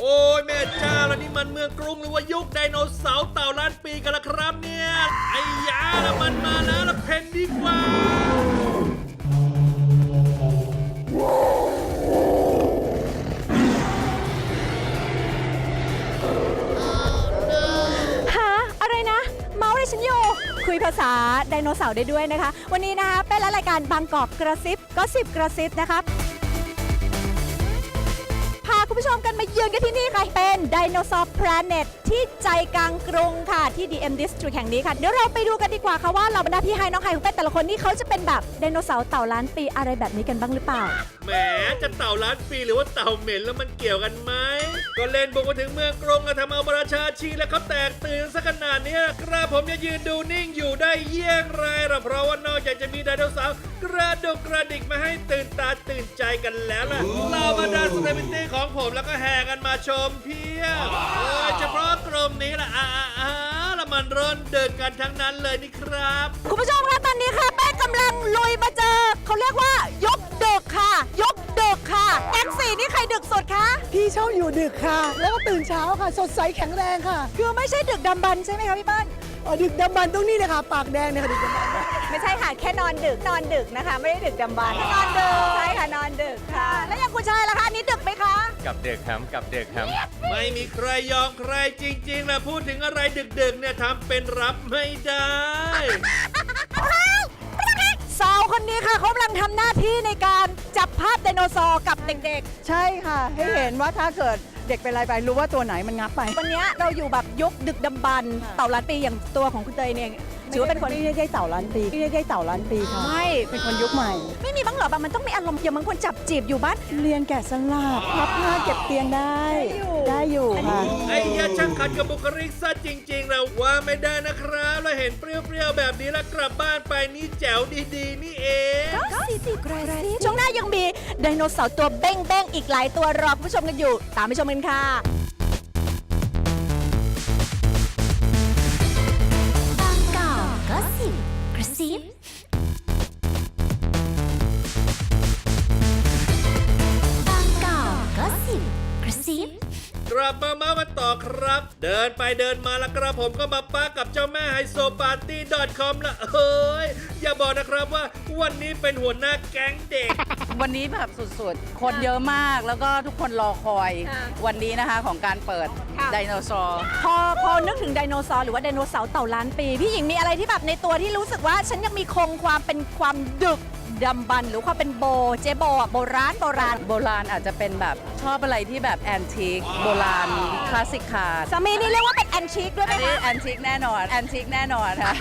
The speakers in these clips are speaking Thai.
โอ้ยแม่เจ้าแล้วนี่มันเมืองกรุงหรือว่ายุคไดโนเสาร์เต่าล้านปีกันละครับเนี่ยไอ้ยาละมันมาแล้วละเพนดีกว่าฮะอะไรนะ เมาส์เลยฉันอยู่ คุยภาษาไดโนเสาร์ได้ด้วยนะคะ วันนี้นะคะเป็นรายการบางกอกกระซิบก็สิบกระซิบนะคะ ผู้ชมกันมาเยือนกันที่นี่ค่ะ เป็นไดโนเสาร์ Planet ที่ใจกลางกรุงค่ะที่ DM District แห่งนี้ค่ะ เดี๋ยวเราไปดูกันดีกว่าค่ะว่าเราบรรดาพี่ไฮน้องไฮคุณเป็ดแต่ละคนนี่เขาจะเป็นแบบไดโนเสาร์เต่าล้านปีอะไรแบบนี้กันบ้างหรือเปล่า แหมจะเต่าล้านปีหรือว่าเต่าเหม็นแล้วมันเกี่ยวกันไหม ก็เล่นบุกมาถึงเมืองกรุงอะทำเอาประชาชีแล้วเขาแตกตื่นซะขนาดเนี้ยกระผมจะยืนดูนิ่งอยู่ได้เยี่ยงไรล่ะเพราะว่านอกจากจะมีไดโนเสาร์กระดกกระดิกมาให้ตื่นตาตื่นใจกันแล้วล่ะเราบรรดาสเตมิตี้ของผมแล้วก็แห่กันมาชมเพียบโอ้ยเฉพาะกลุ่มนี้ล่ะอ่าอ่าอาละมันร่นเดินกันทั้งนั้นเลยนี่ครับ คุณผู้ชมคะตอนนี้ค่ะแป้งกำลังลุยมาเจอเขาเรียกว่ายกดึกค่ะ ยกดึกค่ะแก๊งสี่นี่ใครดึกสุดคะพี่ชอบอยู่ดึกค่ะ แล้วก็ตื่นเช้าค่ะ สดใสแข็งแรงค่ะ คือไม่ใช่ดึกดำบรรพ์ใช่ไหมคะพี่เป้ล เอ่อดึกดำบรรพ์ตรงนี้เลยค่ะปากแดงเนี่ยค่ะดึกดำบรรพ์ไม่ใช่ค่ะ แค่นอนดึกนอนดึกนะคะ ไม่ได้ดึกดำบรรพ์นอนดึกใช่ค่ะนอนดึกค่ะ แล้วอย่างคุณชายล่ะคะอันนี้ดึกไหมคะ กับเด็กแฮมกับเด็กแฮมไม่มีใครยอมใครจริงๆแหละพูดถึงอะไรดึกๆเนี่ยทำเป็นรับไม่ได้ สาวคนนี้ค่ะเขากำลังทำหน้าที่ในการจับภาพไดโนเสาร์กับเด็กใช่ค่ะ ให้เห็นว่าถ้าเกิด เด็กเป็นอะไรไปรู้ว่าตัวไหนมันงับไปๆวันนี้เราอยู่แบบยุคดึกดำบรรพ์เต่าล้านปีอย่างตัวของคุณเตยเนี่ยถือว่าเป็นคนไม่ได้เต่าล้านปีไม่ได้เต่าล้านปีค่ะไม่เป็นคนยุคใหม่ ไม่มีบ้างเหรอแบบมันต้องมีอารมณ์อย่างบางคนจับจีบอยู่บ้านเรียนแกะสลักพับผ้าเก็บเตียงได้ ได้อยู่ค่ะไอ้ยาช่างขัดกับบุคลิกซะจริงๆแล้วว่าไม่ได้นะครับแล้วเห็นเปรี้ยวๆแบบนี้แล้วกลับบ้านไปนี่แจ๋วดีๆนี่เอง ช่วงหน้ายังมีไดโนเสาร์ตัวเบ้งเบ้งๆอีกหลายตัวรอคุณผู้ชมกันอยู่ ตามไปชมกันค่ะ ต่อครับ เดินไปเดินมาแล้วกระผมก็มาป้ากับเจ้าแม่ไฮโซปาร์ตี้ .com ละเอ้ย อย่าบอกนะครับว่าวันนี้เป็นหัวหน้าแก๊งเด็ก วันนี้แบบสุดๆ คนเยอะมากแล้วก็ทุกคนรอคอย ค่ะวันนี้นะคะของการเปิดค่ะ ไดโนเสาร์พอพอนึกถึงไดโนเสาร์หรือว่าไดโนเสาร์เต่าล้านปี พี่หญิงมีอะไรที่แบบในตัวที่รู้สึกว่า ฉันยังมีคงความเป็นความดึก ดำบรรพ์หรือความเป็นโบ เจโบอะโบราณโบราณโบราณอาจจะเป็นแบบชอบอะไรที่แบบแอนทิกโบราณคลาสสิกคาร์สามีนี่เรียกว่าเป็นแอนชิคด้วยไหมอันนี้คะ แอนทิกแน่นอนแอนทิกแน่นอนค่ะ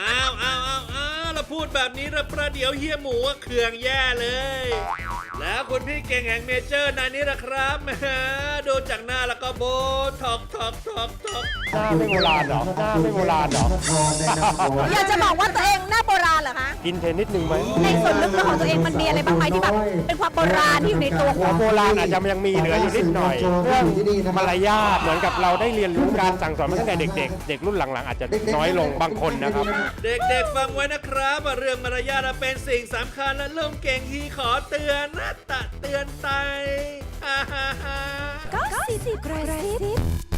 อ้าวอ้าวอ้าวอ้าวแล้ว พูดแบบนี้แล้วประเดี๋ยวเฮียหมูก็เคืองแย่เลย แล้วคุณพี่เก่งแห่งเมเจอร์นายนี้ละครับแหมดูจากหน้าแล้วก็โบทอกทอกทอกทอกหน้าไม่โบราณเหรอหน้าไม่โบราณเหรอ อยากจะบอกว่าตัวเองหน้าโบราณเหรอคะ กินเทนนิดนึงไหมในส่วนลึกๆของตัวเองมันมีอะไรบ้างไหมที่แบบเป็นความโบราณที่อยู่ในตัวขหัอวงโบราณอาจจะยังมีเหลืออยู่นิดหน่อยเรื่องมารยาทเหมือนกับเราได้เรียนรู้การสั่งสอนมาตั้งแต่เด็ก ๆ เด็กรุ่นหลังๆ อาจจะน้อยลงบางคนนะครับ เด็กๆฟังไว้นะครับว่าเรื่องมารยาทเป็นสิ่งสำคัญและลุงเก่งฮีขอเตือนนะตะเตือนใจฮ่าฮ่าฮ่าก็สิ